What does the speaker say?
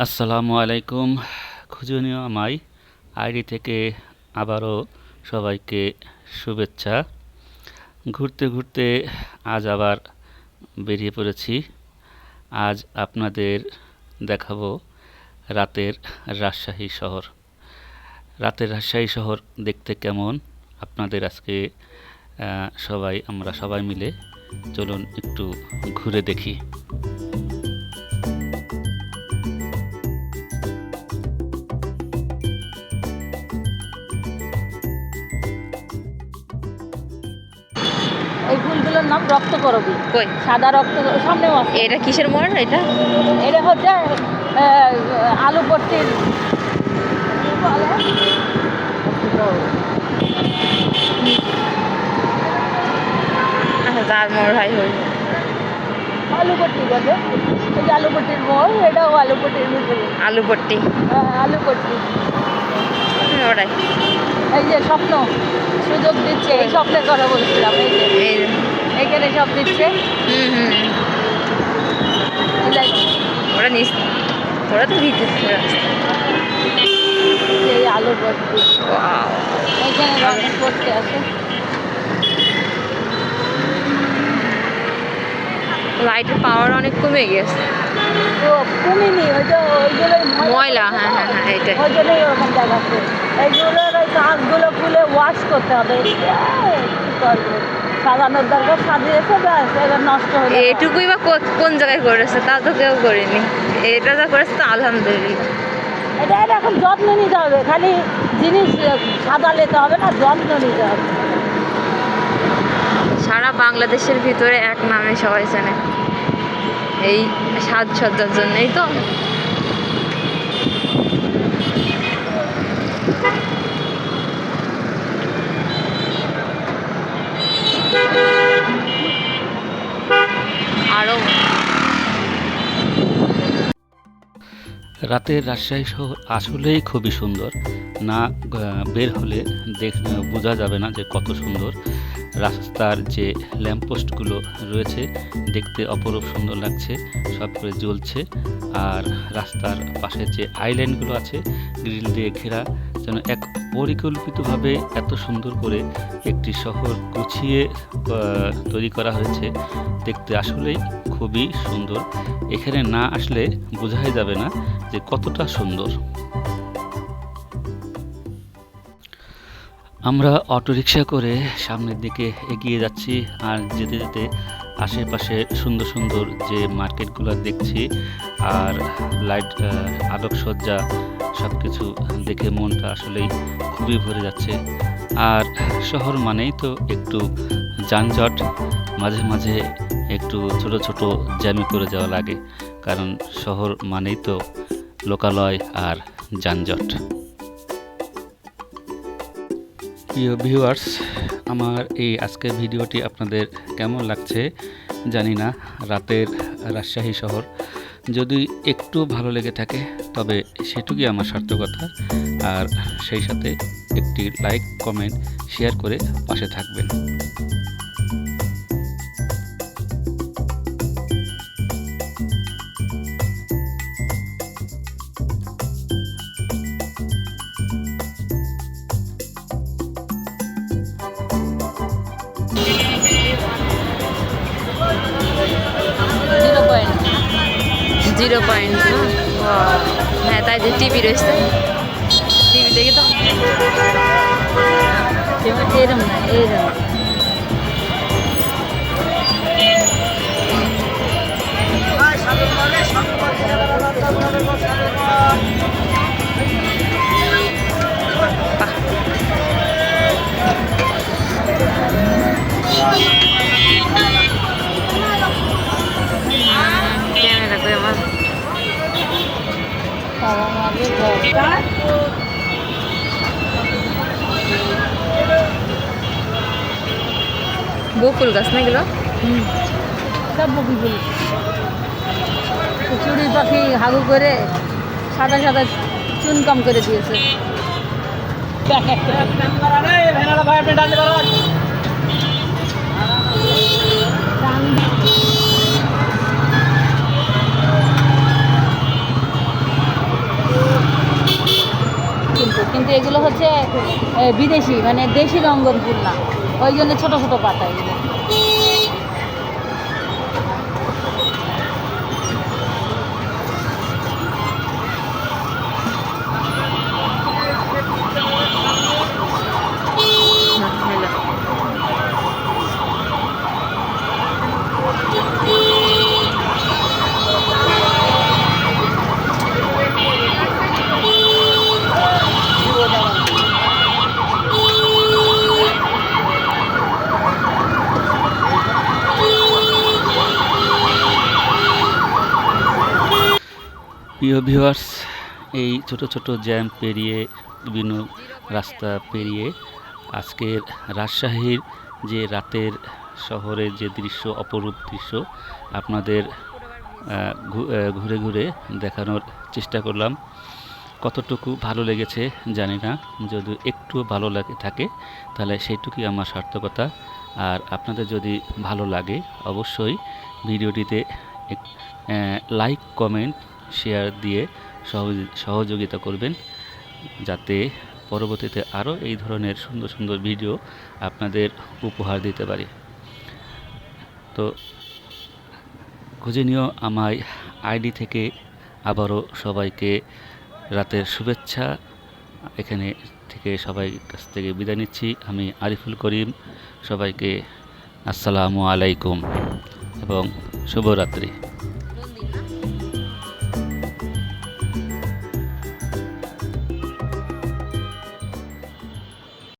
আসসালামু আলাইকুম। খুঁজনীয় আমাই আইডি থেকে আবারও সবাইকে শুভেচ্ছা। ঘুরতে ঘুরতে আজ আবার বেরিয়ে পড়েছি। আজ আপনাদের দেখাবো রাতের রাজশাহী শহর। রাতের রাজশাহী শহর দেখতে কেমন? আপনাদের আজকে সবাই, আমরা সবাই মিলে চলুন একটু ঘুরে দেখি। এই ফুলগুলোর নাম রক্ত করবি কই? সাদা রক্ত সামনেও আছে। এটা কিসের মোড় এটা? এটা হচ্ছে আহ, আলু পট্টির বলে? আচ্ছা তার মোড় হয় হই। আলু পট্টি বলে এই যে আলু পট্টির মোড় এটাও আলু পট্টির ভিতরে। আলু হ্যাঁ, আলু ওটাই। এই যে স্বপ্ন সুযোগ দিচ্ছে এই স্বপ্নের কথা বলছিলাম এই যে। এখানে সব দিচ্ছে। হুম হুম। ওরা নিস ওরা তো ভিতরে এই আলু পট্টি এখানে রঙের পট্টি আছে। লাইটের পাওয়ার অনেক কমে গেছে। তো কমিনি ওই যে ময়লা হ্যাঁ হ্যাঁ হ্যাঁ এইটাই। ওই জন্যই ওরকম দেখাচ্ছে। এইগুলোর ওই কাঁচগুলো খুলে ওয়াশ করতে হবে। করবে? সাজানোর দরকার সাজিয়েছে এবার নষ্ট হয়ে এটুকুই বা কোন জায়গায় করেছে তা তো কেউ করেনি। এটা যা করেছে তো আলহামদুলিল্লাহ। এটা এখন যত্ন নিতে হবে খালি জিনিস সাদা নিতে হবে না যত্ন নিতে হবে। সারা বাংলাদেশের ভিতরে এক নামে সবাই চেনে। এই সাজসজ্জার জন্যই তো আরও রাতের রাজশাহী শহর আসলেই খুবই সুন্দর। না বের হলে দেখ বোঝা যাবে না যে কত সুন্দর। রাস্তার যে ল্যাম্পপোস্টগুলো রয়েছে, দেখতে অপরূপ সুন্দর লাগছে, সব করে জ্বলছে। আর রাস্তার পাশে যে আইল্যান্ডগুলো আছে গ্রিল দিয়ে ঘেরা যেন এক পরিকল্পিতভাবে এত সুন্দর করে একটি শহর গুছিয়ে তৈরি করা হয়েছে। দেখতে আসলেই খুবই সুন্দর। এখানে না আসলে বোঝাই যাবে না যে কতটা সুন্দর। আমরা অটোরিকশা করে সামনের দিকে এগিয়ে যাচ্ছি আর যেতে যেতে আশেপাশে সুন্দর সুন্দর যে মার্কেটগুলো দেখছি আর লাইট আলোকসজ্জা সব কিছু দেখে মনটা আসলেই খুবই ভরে যাচ্ছে। আর শহর মানেই তো একটু যানজট, মাঝে মাঝে একটু ছোট ছোট জ্যামি করে যাওয়া লাগে, কারণ শহর মানেই তো লোকালয় আর যানজট। প্রিয় ভিউয়ার্স আমার এই আজকের ভিডিওটি আপনাদের কেমন লাগছে জানি না। রাতের রাজশাহী শহর যদি একটু ভালো লেগে থাকে, তবে সেটুকুই আমার সার্থকতা। আর সেই সাথে একটি লাইক কমেন্ট শেয়ার করে পাশে থাকবেন। জিরো পয়েন্ট হ্যাঁ তাই যে টিভি রয়েছে। টিভি দেখে তো এরম না এরম। ক্যামেরা বাবা মাকে ঘর বকুল গাছ না এগুলো? সব বকুল ফুল। চুড়ি পাখি হাগু করে সাদা সাদা চুনকাম করে দিয়েছে। কিন্তু এগুলো হচ্ছে বিদেশি মানে দেশি রঙ্গন ফুল না ওই জন্য ছোটো ছোটো পাতা এগুলো। প্রিয় ভিউয়ার্স এই ছোট ছোট জ্যাম পেরিয়ে, বিভিন্ন রাস্তা পেরিয়ে, আজকের রাজশাহীর যে রাতের শহরের যে দৃশ্য, অপরূপ দৃশ্য, আপনাদের ঘুরে ঘুরে দেখানোর চেষ্টা করলাম। কতটুকু ভালো লেগেছে জানি না, যদি একটু ভালো লাগে, থাকে, তাহলে সেইটুকুই আমার সার্থকতা। আর আপনাদের যদি ভালো লাগে, অবশ্যই ভিডিওটিতে লাইক কমেন্ট শেয়ার দিয়ে সহযোগি- সহযোগিতা করবেন যাতে পরবর্তীতে আরও এই ধরনের সুন্দর সুন্দর ভিডিও আপনাদের উপহার দিতে পারি। তো খুঁজে আমায় আইডি থেকে। আবারও সবাইকে রাতের শুভেচ্ছা। এখানে থেকে সবাই কাছ থেকে বিদায় নিচ্ছি। আমি আরিফুল করিম। সবাইকে আসসালামু আলাইকুম এবং শুভরাত্রি।